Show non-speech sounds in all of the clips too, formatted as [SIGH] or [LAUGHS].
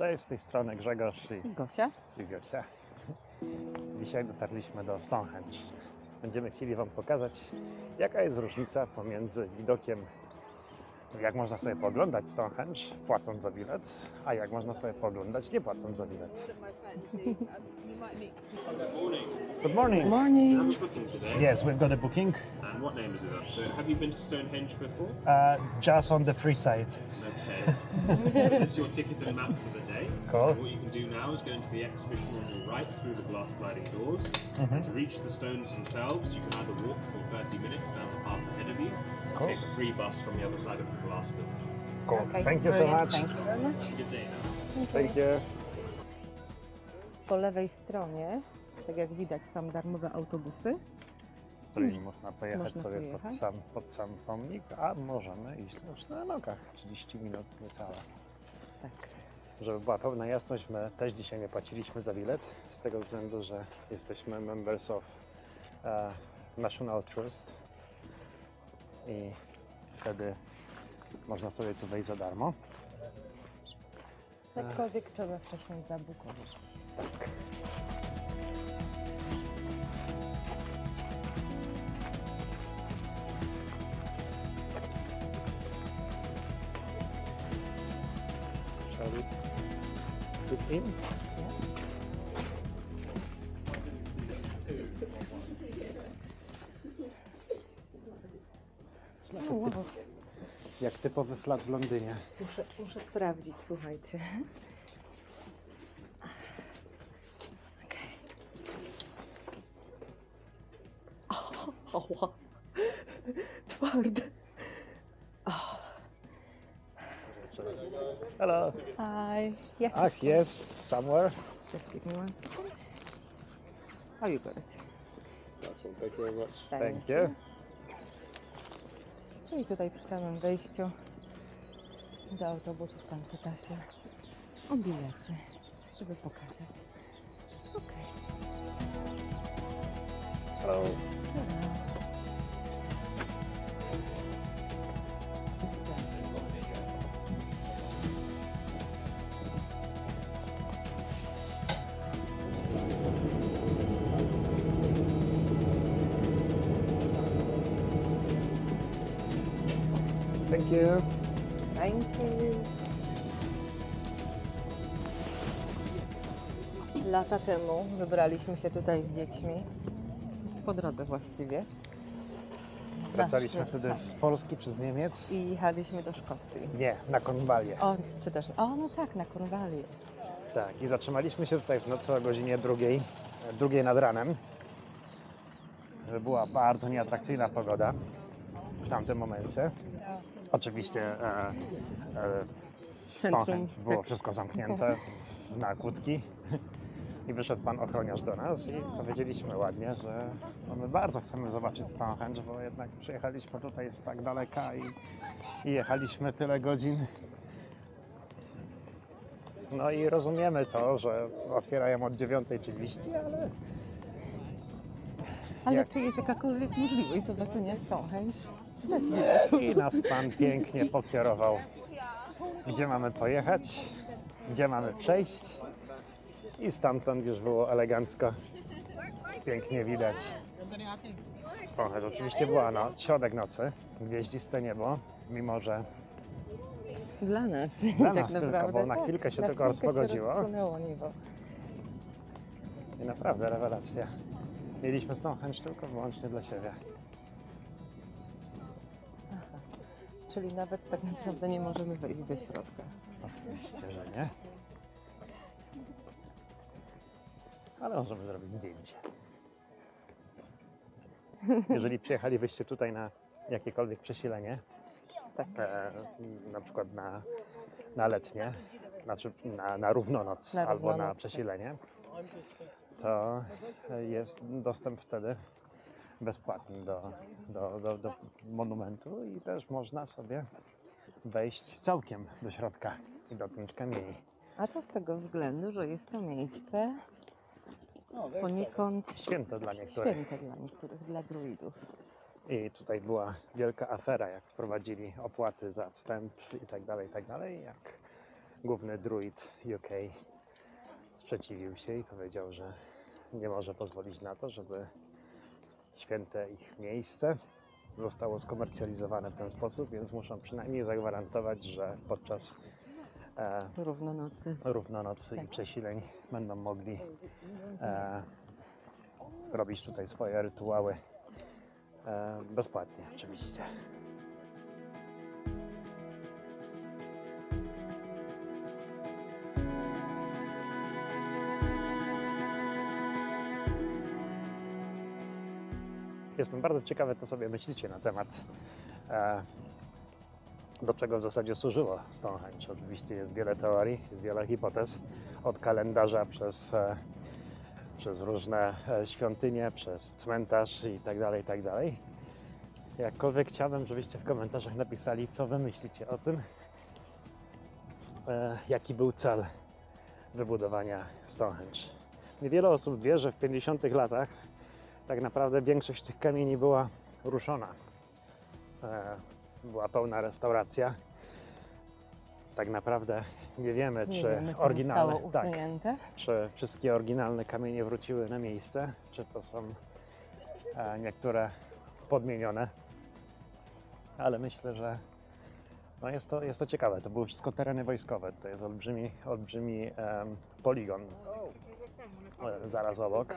Cześć, z tej strony Grzegorz i Gosia? i Gosia. Dzisiaj dotarliśmy do Stonehenge. Będziemy chcieli Wam pokazać, jaka jest różnica pomiędzy widokiem, jak można sobie pooglądać Stonehenge, płacąc za bilet, a jak można sobie pooglądać, nie płacąc za bilet. [LAUGHS] Good morning. Morning. Booking today. Yes, we've got a booking. And what name is it? So, have you been to Stonehenge before? Uh, just on the free side. Okay. so this [LAUGHS] is your ticket and map for the day. Cool. What you can do now is go into the exhibition on your right through the glass sliding doors. Mhm. To reach the stones themselves, you can either walk for 30 minutes down the path ahead of you, or Cool. take a free bus from the other side of the glass building. Cool. Okay, Thank you so much. Thank you very much. Good day now. Thank you. Po lewej stronie, tak jak widać, są darmowe autobusy. Z którymi można pojechać Można sobie Pod, pojechać. sam, pod sam pomnik, a możemy iść już na nogach 30 minut niecałe. Tak. Żeby była pełna jasność, my też dzisiaj nie płaciliśmy za bilet, z tego względu, że jesteśmy members of e, National Trust i wtedy można sobie tu wejść za darmo. Jakkolwiek trzeba wcześniej zabukować. Tak. In? Znowu O, typ, wow. jak typowy flat w Londynie. Muszę, muszę sprawdzić, słuchajcie. Hello. Hi. Yes. Ach, yes, somewhere. Just give me one second. Oh, you got it. That's all. Thank you very much. Thank Thank you. you. Czyli tutaj przy samym wejściu do autobusów pan pyta się o bilety, żeby pokazać. Okej. Hello. Thank you. Thank you. Lata temu wybraliśmy się tutaj z dziećmi, po drodze właściwie. Wracaliśmy wtedy z Polski czy z Niemiec? I jechaliśmy do Szkocji. Nie, na Konwalię. O, czy też, o no tak, na Kornwalię. Tak, i zatrzymaliśmy się tutaj w nocy o godzinie drugiej, e, drugiej nad ranem. Była bardzo nieatrakcyjna pogoda w tamtym momencie. Oczywiście e, e, w Centrum, Stonehenge było tak. wszystko zamknięte na kłódki. I wyszedł pan ochroniarz do nas i powiedzieliśmy ładnie, że no my bardzo chcemy zobaczyć Stonehenge, bo jednak przyjechaliśmy tutaj z tak daleka i, i jechaliśmy tyle godzin. No i rozumiemy to, że otwierają od 9.30, ale Ale Jak? czy jest jakakolwiek możliwość zobaczenia Stonehenge? I nas pan pięknie pokierował, gdzie mamy pojechać, gdzie mamy przejść i stamtąd już było elegancko, pięknie widać. Stonehenge oczywiście była noc, środek nocy, gwieździste niebo, mimo że Dla nas. [LAUGHS] Dla tak nas tylko, naprawdę, bo na tak. chwilkę się na tylko rozpogodziło. I naprawdę rewelacja. Mieliśmy Stonehenge tylko wyłącznie dla siebie. Czyli nawet tak naprawdę nie możemy wejść do środka. Oczywiście, że nie. Ale możemy zrobić zdjęcie. Jeżeli przyjechalibyście tutaj na jakiekolwiek przesilenie, Tak. e, na przykład na, na letnie, znaczy na, na równonoc Na albo na równonoc, tak. przesilenie, to jest dostęp wtedy bezpłatny do, do, do, do monumentu i też można sobie wejść całkiem do środka i dotknąć kamieni. A to z tego względu, że jest to miejsce poniekąd Święto dla niektórych. święte dla niektórych, dla druidów. I tutaj była wielka afera, jak wprowadzili opłaty za wstęp i tak dalej, i tak dalej. Jak główny druid UK sprzeciwił się i powiedział, że nie może pozwolić na to, żeby święte ich miejsce zostało skomercjalizowane w ten sposób, więc muszą przynajmniej zagwarantować, że podczas e, Równonocy. równonocy i Tak. przesileń będą mogli e, robić tutaj swoje rytuały e, bezpłatnie oczywiście. Jestem bardzo ciekawy, co sobie myślicie na temat e, do czego w zasadzie służyło Stonehenge. Oczywiście jest wiele teorii, jest wiele hipotez, od kalendarza przez, e, przez różne e, świątynie, przez cmentarz i tak dalej, i tak dalej. Jakkolwiek chciałbym, żebyście w komentarzach napisali, co wy myślicie o tym, e, jaki był cel wybudowania Stonehenge. Niewiele osób wie, że w 50 latach tak naprawdę większość tych kamieni była ruszona. E, była pełna restauracja. Tak naprawdę nie wiemy, Nie czy wiemy, oryginalne, zostało tak, usunięte. czy wszystkie oryginalne kamienie wróciły na miejsce, czy to są e, niektóre podmienione. Ale myślę, że no jest, to, jest to ciekawe. To były wszystko tereny wojskowe. To jest olbrzymi, olbrzymi em, poligon e, zaraz obok.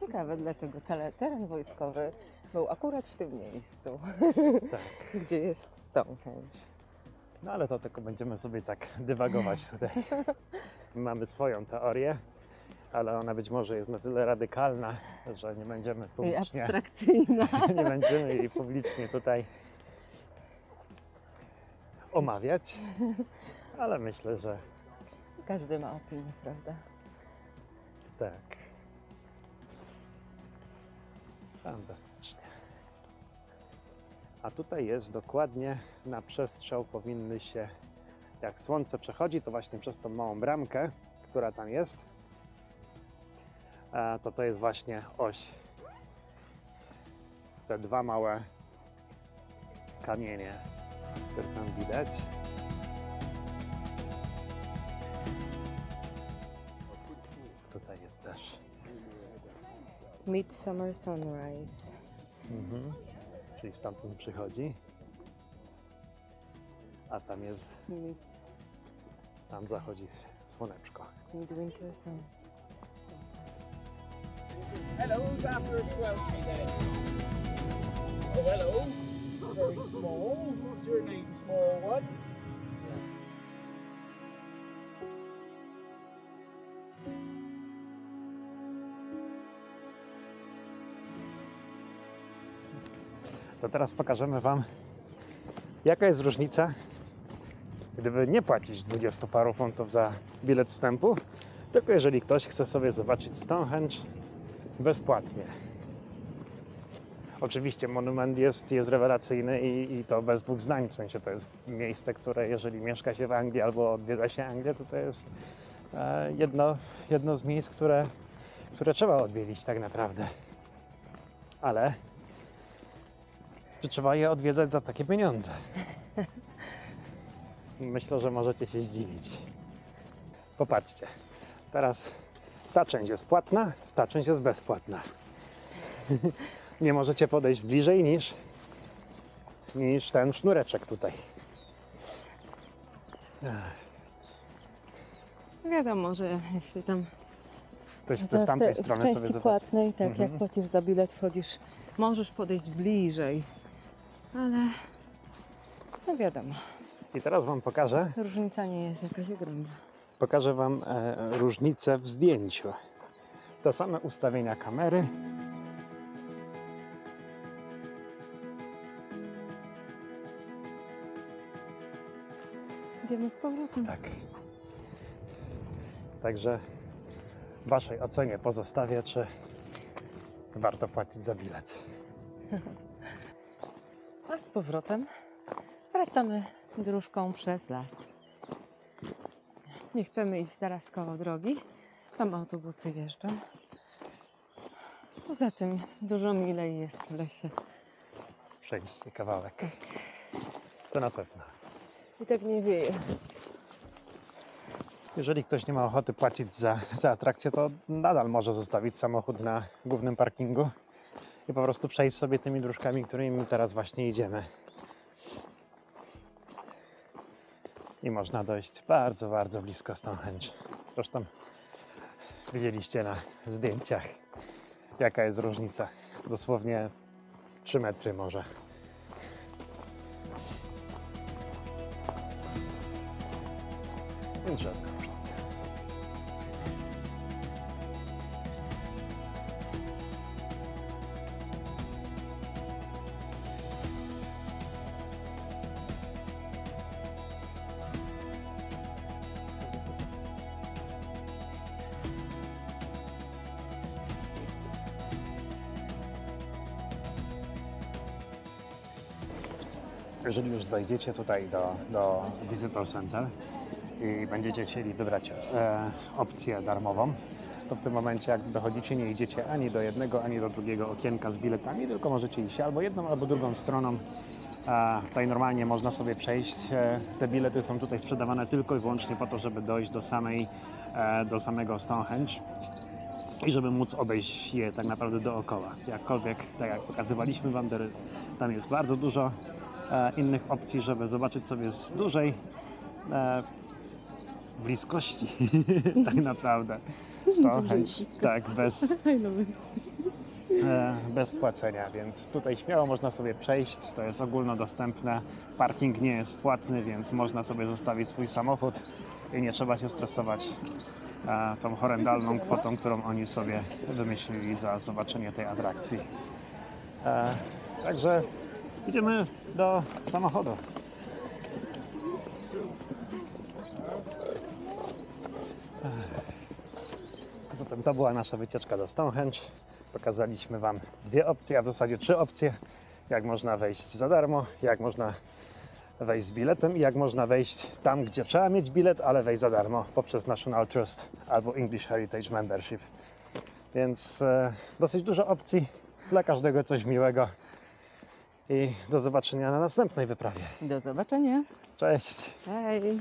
Ciekawe, dlaczego tele, teren wojskowy był akurat w tym miejscu, Tak. [LAUGHS] gdzie jest Stonehenge. No ale to tylko będziemy sobie tak dywagować tutaj. [LAUGHS] Mamy swoją teorię, ale ona być może jest na tyle radykalna, że nie będziemy I publicznie, abstrakcyjna. [LAUGHS] nie będziemy jej publicznie tutaj omawiać. Ale myślę, że Każdy ma opinię, prawda? tak. Fantastycznie. A tutaj jest dokładnie na przestrzał powinny się, jak słońce przechodzi, to właśnie przez tą małą bramkę, która tam jest, e, to to jest właśnie oś. Te dwa małe kamienie, które tam widać. Tutaj jest też. Midsummer Sunrise. Mhm. Czyli stamtąd przychodzi. A tam jest, tam zachodzi słoneczko. midwinter sun. Hello, after then? Oh, hello. Very small. Small one? To teraz pokażemy Wam, jaka jest różnica, gdyby nie płacić 20 paru funtów za bilet wstępu, tylko jeżeli ktoś chce sobie zobaczyć Stonehenge bezpłatnie. Oczywiście monument jest, jest rewelacyjny i, i to bez dwóch zdań, w sensie to jest miejsce, które jeżeli mieszka się w Anglii albo odwiedza się Anglię, to to jest e, jedno, jedno z miejsc, które, które trzeba odwiedzić tak naprawdę. Ale czy trzeba je odwiedzać za takie pieniądze? [LAUGHS] Myślę, że możecie się zdziwić. Popatrzcie. Teraz ta część jest płatna, ta część jest bezpłatna. [LAUGHS] Nie możecie podejść bliżej niż, niż ten sznureczek tutaj. Ech, Wiadomo, że jeśli tam Ktoś chce z tamtej w strony części sobie zobaczyć. płatnej, tak Mhm. jak płacisz za bilet, wchodzisz, możesz podejść bliżej, ale no wiadomo, I teraz Wam pokażę, różnica nie jest jakaś ogromna. pokażę Wam e, różnicę w zdjęciu. Te same ustawienia kamery. Z powrotem. Tak. Także Waszej ocenie pozostawię, czy warto płacić za bilet. A z powrotem wracamy dróżką przez las. Nie chcemy iść zaraz koło drogi. Tam autobusy jeżdżą. Poza tym dużo milej jest w lesie. Kawałek. To na pewno. I tak nie wieje. Jeżeli ktoś nie ma ochoty płacić za, za atrakcję, to nadal może zostawić samochód na głównym parkingu i po prostu przejść sobie tymi dróżkami, którymi teraz właśnie idziemy. I można dojść bardzo, bardzo blisko Stonehenge. Zresztą widzieliście na zdjęciach, jaka jest różnica. Dosłownie 3 metry może. Więc żadna. Jeżeli już dojdziecie tutaj do, do Visitor Center i będziecie chcieli wybrać e, opcję darmową, to w tym momencie jak dochodzicie nie idziecie ani do jednego, ani do drugiego okienka z biletami, tylko możecie iść albo jedną, albo drugą stroną. E, tutaj normalnie można sobie przejść. E, te bilety są tutaj sprzedawane tylko i wyłącznie po to, żeby dojść do, samej, e, do samego Stonehenge i żeby móc obejść je tak naprawdę dookoła. Jakkolwiek, tak jak pokazywaliśmy Wam, tam jest bardzo dużo e, innych opcji, żeby zobaczyć sobie z dużej e, bliskości [LAUGHS] tak naprawdę. Stonehenge, tak, bez, [LAUGHS] e, bez płacenia, więc tutaj śmiało można sobie przejść, to jest ogólnodostępne, parking nie jest płatny, więc można sobie zostawić swój samochód i nie trzeba się stresować e, tą horrendalną kwotą, którą oni sobie wymyślili za zobaczenie tej atrakcji. E, także idziemy do samochodu. To była nasza wycieczka do Stonehenge. Pokazaliśmy Wam dwie opcje, a w zasadzie trzy opcje. Jak można wejść za darmo, jak można wejść z biletem i jak można wejść tam, gdzie trzeba mieć bilet, ale wejść za darmo poprzez National Trust albo English Heritage Membership. Więc e, dosyć dużo opcji, dla każdego coś miłego. I do zobaczenia na następnej wyprawie. Do zobaczenia. Cześć! Hej.